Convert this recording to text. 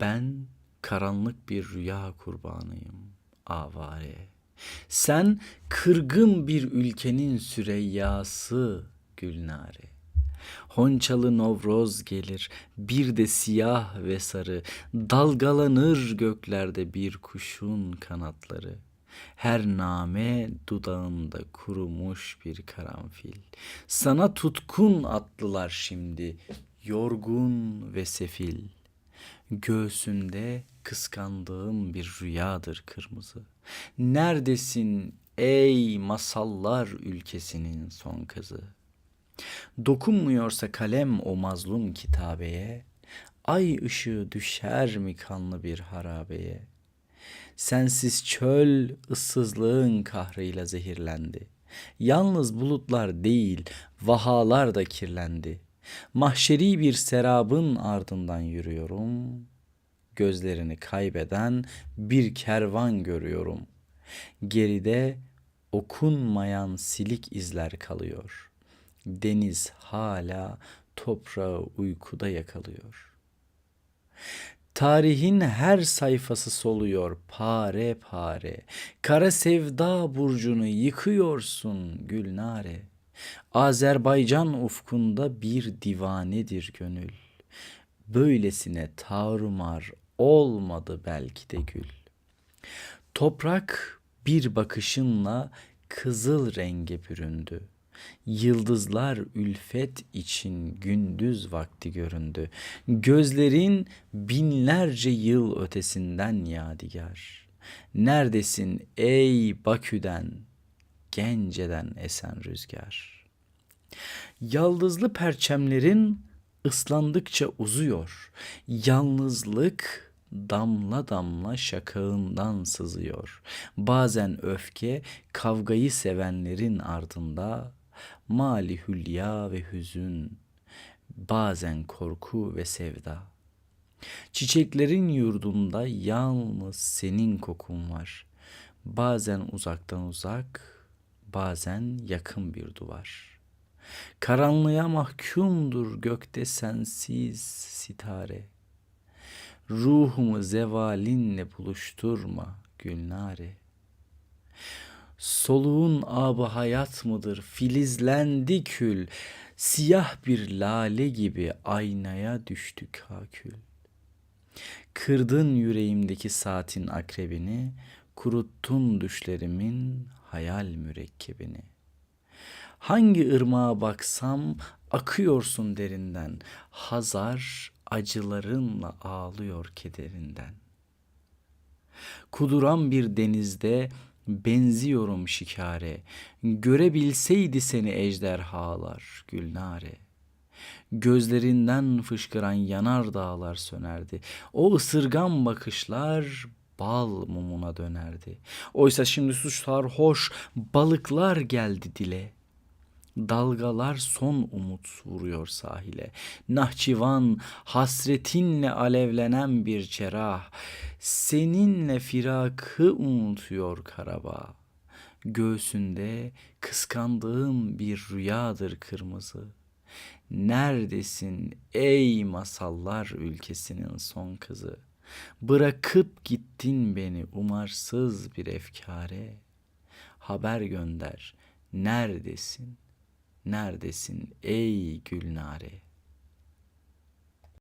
Ben karanlık bir rüya kurbanıyım avare. Sen kırgın bir ülkenin süreyyası Gülnare. Honçalı Novroz gelir, bir de siyah ve sarı, dalgalanır göklerde bir kuşun kanatları. Her name dudağında kurumuş bir karanfil. Sana tutkun attılar şimdi, yorgun ve sefil. Göğsünde kıskandığım bir rüyadır kırmızı. Neredesin ey masallar ülkesinin son kızı? Dokunmuyorsa kalem o mazlum kitabeye, ay ışığı düşer mi kanlı bir harabeye? Sensiz çöl ıssızlığın kahrıyla zehirlendi. Yalnız bulutlar değil, vahalar da kirlendi. Mahşeri bir serabın ardından yürüyorum. Gözlerini kaybeden bir kervan görüyorum. Geride okunmayan silik izler kalıyor. Deniz hala toprağı uykuda yakalıyor. Tarihin her sayfası soluyor pare pare. Kara sevda burcunu yıkıyorsun Gülnare. Azerbaycan ufkunda bir divanedir gönül. Böylesine tarumar olmadı belki de gül. Toprak bir bakışınla kızıl renge büründü. Yıldızlar ülfet için gündüz vakti göründü. Gözlerin binlerce yıl ötesinden yadigar. Neredesin ey Bakü'den, Gence'den esen rüzgar? Yaldızlı perçemlerin ıslandıkça uzuyor. Yalnızlık damla damla şakağından sızıyor. Bazen öfke kavgayı sevenlerin ardında mali hülya ve hüzün, bazen korku ve sevda. Çiçeklerin yurdunda yalnız senin kokun var. Bazen uzaktan uzak, bazen yakın bir duvar. Karanlığa mahkumdur gökte sensiz sitare. Ruhumu zevalinle buluşturma Gülnare. Soluğun abı hayat mıdır? Filizlendi kül. Siyah bir lale gibi aynaya düştü kakül. Kırdın yüreğimdeki saatin akrebini, kuruttun düşlerimin hayal mürekkebini. Hangi ırmağa baksam akıyorsun derinden. Hazar acılarınla ağlıyor kederinden. Kuduran bir denizde benziyorum şikare. Görebilseydi seni ejderhalar Gülnare. Gözlerinden fışkıran yanar dağlar sönerdi. O ısırgan bakışlar bal mumuna dönerdi. Oysa şimdi suç sarhoş balıklar geldi dile. Dalgalar son umut vuruyor sahile. Nahçıvan hasretinle alevlenen bir cerrah. Seninle firakı unutuyor Karabağ. Göğsünde kıskandığım bir rüyadır kırmızı. Neredesin ey masallar ülkesinin son kızı? Bırakıp gittin beni umarsız bir efkare. Haber gönder, neredesin? Neredesin ey Gülnare?